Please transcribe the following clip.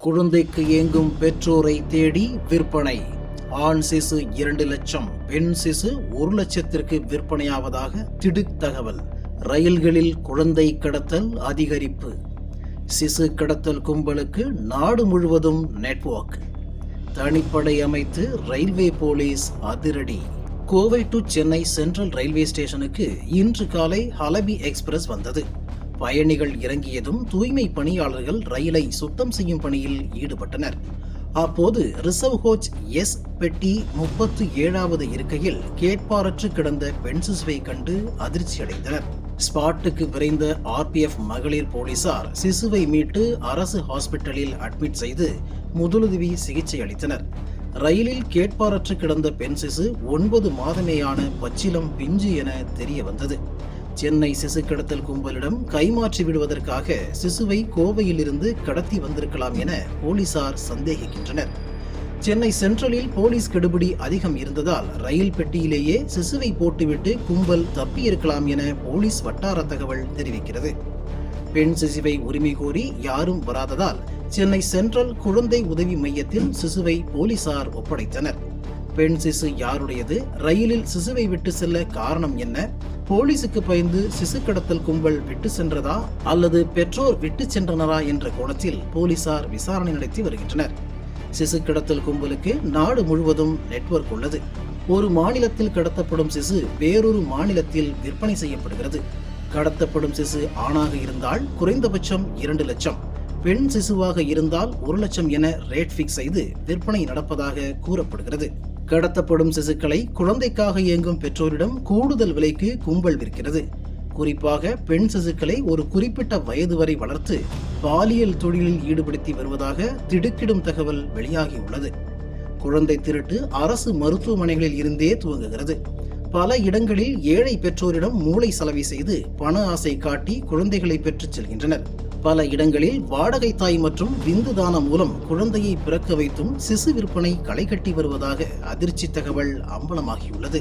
குழந்தைக்கு ஏங்கும் பெற்றோரை தேடி விற்பனை. ஆண் சிசு இரண்டு லட்சம் பெண் சிசு ஒரு லட்சத்திற்கு விற்பனையாவதாக திடுக் தகவல். ரயில்களில் குழந்தை கடத்தல் அதிகரிப்பு. சிசு கடத்தல் கும்பலுக்கு நாடு முழுவதும் நெட்வொர்க். தனிப்படை அமைத்து ரயில்வே போலீஸ் அதிரடி. Kovai to Chennai central railway ஸ்டேஷனுக்கு இன்று காலை ஹலபி எக்ஸ்பிரஸ் வந்தது. பயணிகள் இறங்கியதும் தூய்மை பணியாளர்கள் ரயிலை சுத்தம் செய்யும் பணியில் ஈடுபட்டனர். அப்போது ரிசர்வ் கோச் எஸ். பெட்டி முப்பத்து ஏழாவது இருக்கையில் கேட்பாரற்று கிடந்த பெண் சிசுவை கண்டு அதிர்ச்சி அடைந்தனர். ஸ்பாட்டுக்கு விரைந்த ஆர்பிஎஃப் மகளிர் போலீசார் சிசுவை மீட்டு அரசு ஹாஸ்பிட்டலில் அட்மிட் செய்து முதலுதவி சிகிச்சை அளித்தனர். ரயிலில் கேட்பாரற்று கிடந்த பெண் சிசு ஒன்பது மாதமேயான பச்சிலம் பிஞ்சு என தெரிய வந்தது சென்னை சிசு கடத்தல் கும்பலிடம் கைமாற்றி விடுவதற்காக சிசுவை கோவையிலிருந்து கடத்தி வந்திருக்கலாம் என போலீசார் சந்தேகிக்கின்றனர். சென்னை சென்ட்ரலில் போலீஸ் கெடுபிடி அதிகம் இருந்ததால் ரயில் பெட்டியிலேயே சிசுவை போட்டுவிட்டு கும்பல் தப்பியிருக்கலாம் என போலீஸ் வட்டார தகவல் தெரிவிக்கிறது. பெண் சிசுவை உரிமை கோரி யாரும் வராததால் சென்னை சென்ட்ரல் குழந்தை உதவி மையத்தில் சிசுவை போலீசார் ஒப்படைத்தனர். பெண் சிசு யாருடையது? ரயிலில் சிசுவை விட்டு செல்ல காரணம் என்ன? போலீசுக்கு பயந்து சிசு கடத்தல் கும்பல் விட்டு சென்றதா அல்லது பெற்றோர் விட்டு சென்றனரா என்ற கோணத்தில் போலீசார் விசாரணை நடத்தி வருகின்றனர். சிசு கடத்தல் கும்பலுக்கு நாடு முழுவதும் நெட்வொர்க் உள்ளது. ஒரு மாநிலத்தில் கடத்தப்படும் சிசு வேறொரு மாநிலத்தில் விற்பனை செய்யப்படுகிறது. கடத்தப்படும் சிசு ஆணாக இருந்தால் குறைந்தபட்சம் இரண்டு லட்சம். பெண் சிசுவாக இருந்தால் ஒரு லட்சம் என ரேட் ஃபிக்ஸ் செய்து விற்பனை நடப்பதாக கூறப்படுகிறது. கடத்தப்படும் சிசுக்களை குழந்தைக்காக இயங்கும் பெற்றோரிடம் கூடுதல் விலைக்கு கும்பல் விற்கிறது. குறிப்பாக பெண் சிசுக்களை ஒரு குறிப்பிட்ட வயது வரை வளர்த்து பாலியல் தொழிலில் ஈடுபடுத்தி வருவதாக திடுக்கிடும் தகவல் வெளியாகியுள்ளது. குழந்தை திருட்டு அரசு மருத்துவமனைகளில் இருந்தே துவங்குகிறது. பல இடங்களில் ஏழை பெற்றோரிடம் மூளை செலவை செய்து பண ஆசை காட்டி குழந்தைகளை பெற்றுச் செல்கின்றனர். பல இடங்களில் வாடகை தாய் மற்றும் விந்து தானம் மூலம் குழந்தையை பிறக்க வைத்தும் சிசு விற்பனை களை கட்டி வருவதாக அதிர்ச்சி தகவல் அம்பலமாகியுள்ளது.